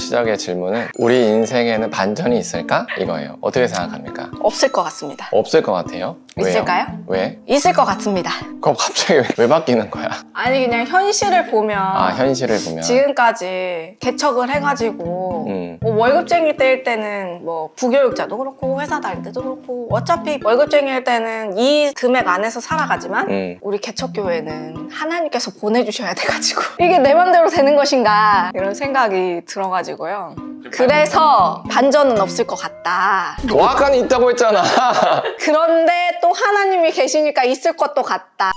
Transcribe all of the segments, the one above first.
시작의 질문은 우리 인생에는 반전이 있을까? 이거예요. 어떻게 생각합니까? 없을 것 같습니다. 없을 것 같아요. 왜요? 있을까요? 왜? 있을 것 같습니다. 그럼 갑자기 왜, 왜 바뀌는 거야? 아니 그냥 현실을 보면 아 현실을 보면 지금까지 개척을 해가지고 음. 뭐 월급쟁이 때일 때는 뭐 부교육자도 그렇고 회사 다닐 때도 그렇고 어차피 월급쟁이일 때는 이 금액 안에서 살아가지만 음. 우리 개척교회는 하나님께서 보내주셔야 돼가지고 이게 내 맘대로 되는 것인가 이런 생각이 들어가지고요. 그래서 반전은 없을 것 같다. 정확한 있다고 했잖아. 그런데 또 하나님이 계시니까 있을 것도 같다.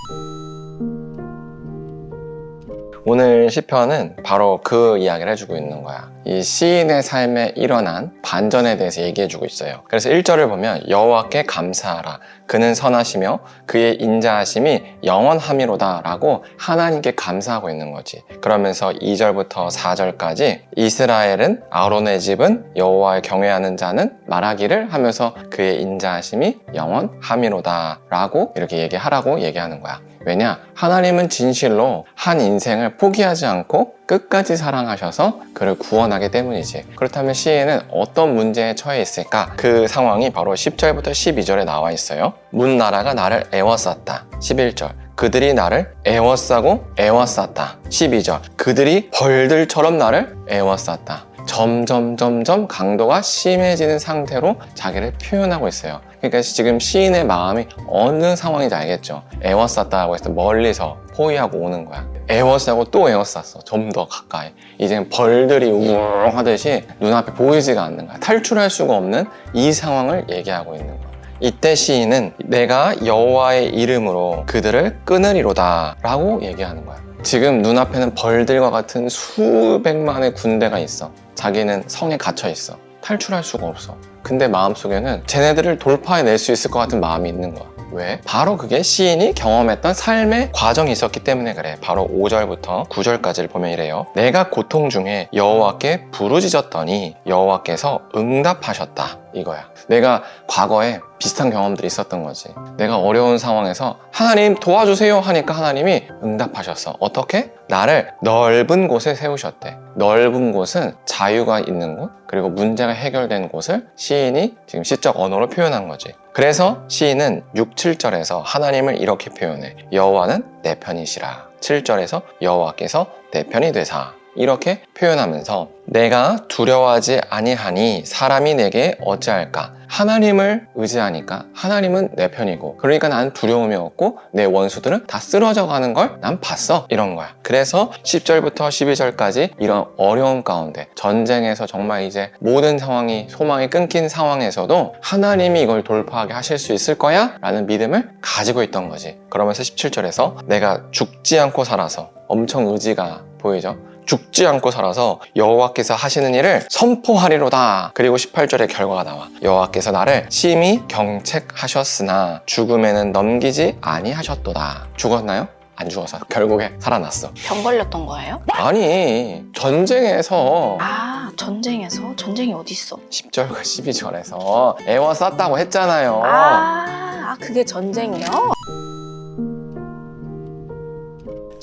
오늘 시편은 바로 그 이야기를 해주고 있는 거야. 이 시인의 삶에 일어난 반전에 대해서 얘기해주고 있어요. 그래서 1절을 보면 여호와께 감사하라. 그는 선하시며 그의 인자하심이 영원함이로다 라고 하나님께 감사하고 있는 거지. 그러면서 2절부터 4절까지 이스라엘은 아론의 집은 여호와를 경외하는 자는 말하기를 하면서 그의 인자하심이 영원함이로다 라고 이렇게 얘기하라고 얘기하는 거야. 왜냐? 하나님은 진실로 한 인생을 포기하지 않고 끝까지 사랑하셔서 그를 구원하기 때문이지. 그렇다면 시인은 어떤 문제에 처해 있을까? 그 상황이 바로 10절부터 12절에 나와 있어요. 문 나라가 나를 애워쌌다. 11절. 그들이 나를 애워싸고 애워쌌다. 12절. 그들이 벌들처럼 나를 애워쌌다. 점점 점점 강도가 심해지는 상태로 자기를 표현하고 있어요. 그러니까 지금 시인의 마음이 어느 상황인지 알겠죠? 애워쌌다고 해서 멀리서 포위하고 오는 거야. 애워싸고 또 애워쌌어. 좀 더 가까이. 이제는 벌들이 우웅 하듯이 눈앞에 보이지가 않는 거야. 탈출할 수가 없는 이 상황을 얘기하고 있는 거야. 이때 시인은 내가 여호와의 이름으로 그들을 끊으리로다 라고 얘기하는 거야. 지금 눈앞에는 벌들과 같은 수백만의 군대가 있어. 자기는 성에 갇혀 있어. 탈출할 수가 없어. 근데 마음속에는 쟤네들을 돌파해낼 수 있을 것 같은 마음이 있는 거야. 왜? 바로 그게 시인이 경험했던 삶의 과정이 있었기 때문에 그래. 바로 5절부터 9절까지를 보면 이래요. 내가 고통 중에 여호와께 부르짖었더니 여호와께서 응답하셨다. 이거야. 내가 과거에 비슷한 경험들이 있었던 거지. 내가 어려운 상황에서 하나님 도와주세요 하니까 하나님이 응답하셨어. 어떻게? 나를 넓은 곳에 세우셨대. 넓은 곳은 자유가 있는 곳, 그리고 문제가 해결된 곳을 시인이 지금 시적 언어로 표현한 거지. 그래서 시인은 6, 7절에서 하나님을 이렇게 표현해. 여호와는 내 편이시라. 7절에서 여호와께서 내 편이 되사. 이렇게 표현하면서 내가 두려워하지 아니하니 사람이 내게 어찌할까? 하나님을 의지하니까 하나님은 내 편이고 그러니까 나는 두려움이 없고 내 원수들은 다 쓰러져 가는 걸 난 봤어. 이런 거야. 그래서 10절부터 12절까지 이런 어려움 가운데 전쟁에서 정말 이제 모든 상황이 소망이 끊긴 상황에서도 하나님이 이걸 돌파하게 하실 수 있을 거야? 라는 믿음을 가지고 있던 거지. 그러면서 17절에서 내가 죽지 않고 살아서 엄청 의지가 보이죠 죽지 않고 살아서 여호와께서 하시는 일을 선포하리로다. 그리고 18절의 결과가 나와. 여호와께서 나를 심히 경책하셨으나 죽음에는 넘기지 아니하셨도다. 죽었나요? 안 죽어서 결국에 살아났어. 병 걸렸던 거예요? 아니 전쟁에서 아 전쟁에서 전쟁이 어디 있어? 10절과 12절에서 애워 쌌다고 했잖아요. 아, 아 그게 전쟁이요?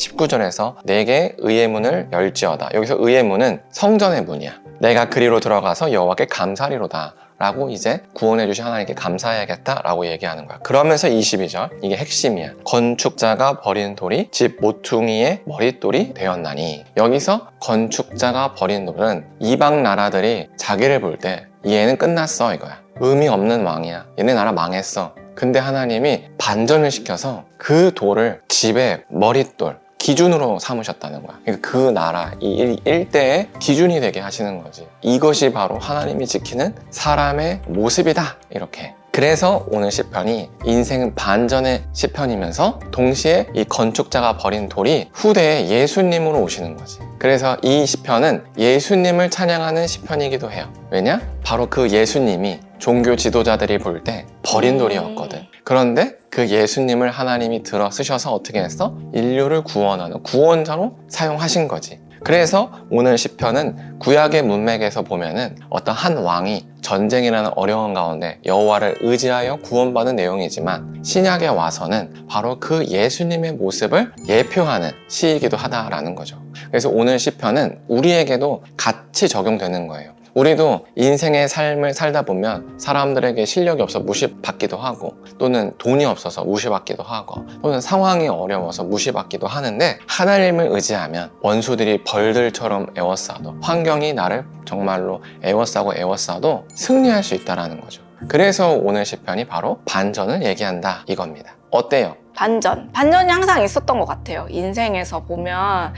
19절에서 내게 의의 문을 열지어다. 여기서 의의 문은 성전의 문이야. 내가 그리로 들어가서 여호와께 감사리로다. 라고 이제 구원해 주신 하나님께 감사해야겠다 라고 얘기하는 거야. 그러면서 22절 이게 핵심이야. 건축자가 버린 돌이 집 모퉁이의 머릿돌이 되었나니 여기서 건축자가 버린 돌은 이방 나라들이 자기를 볼 때 얘는 끝났어 이거야. 의미 없는 왕이야. 얘네 나라 망했어. 근데 하나님이 반전을 시켜서 그 돌을 집의 머릿돌 기준으로 삼으셨다는 거야. 그러니까 그 나라, 이 일- 일대의 기준이 되게 하시는 거지. 이것이 바로 하나님이 지키는 사람의 모습이다. 이렇게. 그래서 오늘 시편이 인생은 반전의 시편이면서 동시에 이 건축자가 버린 돌이 후대에 예수님으로 오시는 거지. 그래서 이 시편은 예수님을 찬양하는 시편이기도 해요. 왜냐? 바로 그 예수님이 종교 지도자들이 볼 때 버린 음. 돌이었거든. 그런데 그 예수님을 하나님이 들어 쓰셔서 어떻게 했어? 인류를 구원하는 구원자로 사용하신 거지. 그래서 오늘 시편은 구약의 문맥에서 보면은 어떤 한 왕이 전쟁이라는 어려운 가운데 여호와를 의지하여 구원받은 내용이지만 신약에 와서는 바로 그 예수님의 모습을 예표하는 시이기도 하다라는 거죠. 그래서 오늘 시편은 우리에게도 같이 적용되는 거예요. 우리도 인생의 삶을 살다 보면 사람들에게 실력이 없어 무시받기도 하고 또는 돈이 없어서 무시받기도 하고 또는 상황이 어려워서 무시받기도 하는데 하나님을 의지하면 원수들이 벌들처럼 애워싸도 환경이 나를 정말로 애워싸고 애워싸도 승리할 수 있다는 거죠. 그래서 오늘 시편이 바로 반전을 얘기한다 이겁니다. 어때요? 반전. 반전이 항상 있었던 것 같아요. 인생에서 보면,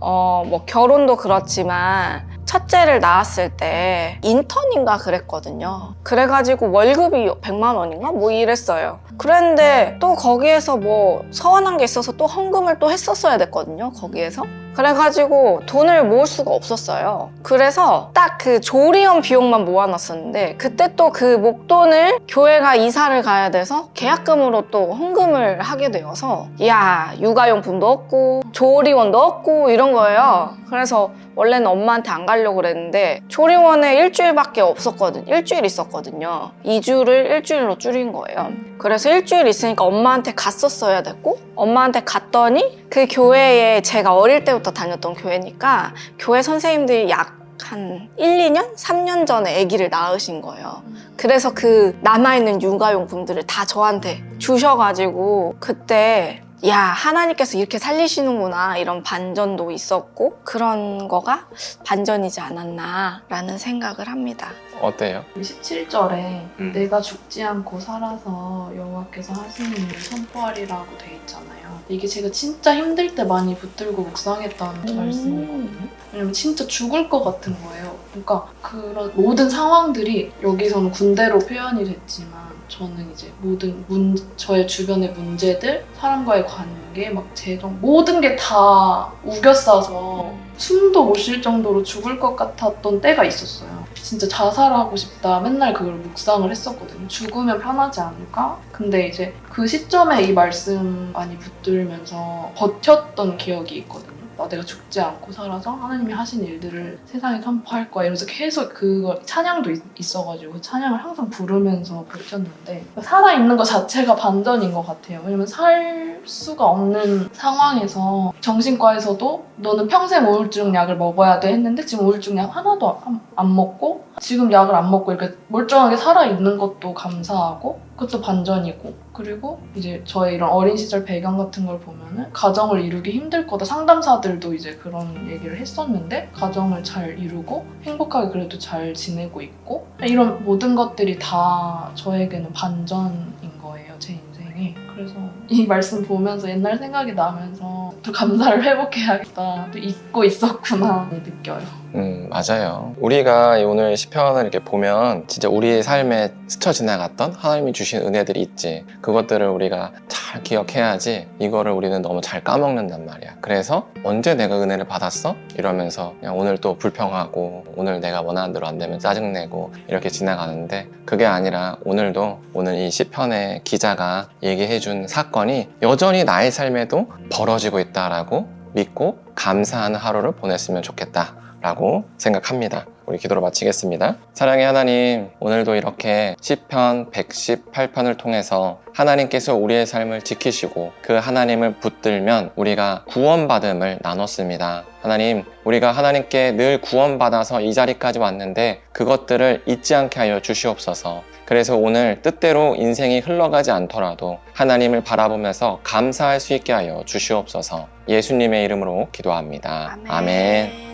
어, 뭐, 결혼도 그렇지만, 첫째를 낳았을 때 인턴인가 그랬거든요. 그래가지고 월급이 100만 원인가? 뭐 이랬어요. 그랬는데 또 거기에서 뭐 서운한 게 있어서 또 헌금을 또 했었어야 됐거든요. 거기에서. 그래가지고 돈을 모을 수가 없었어요. 그래서 딱 그 조리원 비용만 모아놨었는데 그때 또 그 목돈을 교회가 이사를 가야 돼서 계약금으로 또 헌금을 하게 되어서 야 육아용품도 없고 조리원도 없고 이런 거예요. 그래서 원래는 엄마한테 안 가려고 그랬는데 조리원에 일주일밖에 없었거든. 일주일 있었거든요. 2주를 일주일로 줄인 거예요. 그래서 일주일 있으니까 엄마한테 갔었어야 됐고 엄마한테 갔더니 그 교회에 제가 어릴 때부터 다녔던 교회니까 교회 선생님들이 약 한 1, 2년? 3년 전에 아기를 낳으신 거예요. 그래서 그 남아있는 육아용품들을 다 저한테 주셔가지고 그때 야 하나님께서 이렇게 살리시는구나 이런 반전도 있었고 그런 거가 반전이지 않았나라는 생각을 합니다. 어때요? 17절에 음. 내가 죽지 않고 살아서 여호와께서 하시는 일을 선포하리라고 돼 있잖아요. 이게 제가 진짜 힘들 때 많이 붙들고 묵상했던 말씀이거든요. 왜냐면 진짜 죽을 것 같은 거예요. 그러니까 그런 모든 상황들이 여기서는 군대로 표현이 됐지만 저는 이제 모든 문, 저의 주변의 문제들, 사람과의 관계, 막 재정 모든 게 다 우겨싸서 숨도 못 쉴 정도로 죽을 것 같았던 때가 있었어요. 진짜 자살하고 싶다. 맨날 그걸 묵상을 했었거든요. 죽으면 편하지 않을까? 근데 이제 그 시점에 이 말씀 많이 붙들면서 버텼던 기억이 있거든요. 나 내가 죽지 않고 살아서 하나님이 하신 일들을 세상에 선포할 거야 이러면서 계속 그거 찬양도 있, 있어가지고 그 찬양을 항상 부르면서 버텼는데 살아있는 것 자체가 반전인 것 같아요. 왜냐면 살 수가 없는 상황에서 정신과에서도 너는 평생 우울증 약을 먹어야 돼 했는데 지금 우울증 약 하나도 안, 안 먹고 지금 약을 안 먹고 이렇게 멀쩡하게 살아있는 것도 감사하고 그것도 반전이고 그리고 이제 저의 이런 어린 시절 배경 같은 걸 보면은 가정을 이루기 힘들 거다. 상담사들도 이제 그런 얘기를 했었는데 가정을 잘 이루고 행복하게 그래도 잘 지내고 있고 이런 모든 것들이 다 저에게는 반전인 거예요 제 인생에. 그래서 이 말씀 보면서 옛날 생각이 나면서 또 감사를 회복해야겠다 또 잊고 있었구나 느껴요 음, 맞아요. 우리가 오늘 시편을 이렇게 보면 진짜 우리의 삶에 스쳐 지나갔던 하나님이 주신 은혜들이 있지. 그것들을 우리가 잘 기억해야지 이거를 우리는 너무 잘 까먹는단 말이야. 그래서 언제 내가 은혜를 받았어? 이러면서 그냥 오늘 또 불평하고 오늘 내가 원하는 대로 안 되면 짜증내고 이렇게 지나가는데 그게 아니라 오늘도 오늘 이 시편의 기자가 얘기해준 사건 이 여전히 나의 삶에도 벌어지고 있다라고 믿고 감사하는 하루를 보냈으면 좋겠다. 라고 생각합니다. 우리 기도로 마치겠습니다. 사랑의 하나님, 오늘도 이렇게 시편 118편을 통해서 하나님께서 우리의 삶을 지키시고 그 하나님을 붙들면 우리가 구원받음을 나눴습니다. 하나님, 우리가 하나님께 늘 구원받아서 이 자리까지 왔는데 그것들을 잊지 않게 하여 주시옵소서. 그래서 오늘 뜻대로 인생이 흘러가지 않더라도 하나님을 바라보면서 감사할 수 있게 하여 주시옵소서. 예수님의 이름으로 기도합니다. 아멘.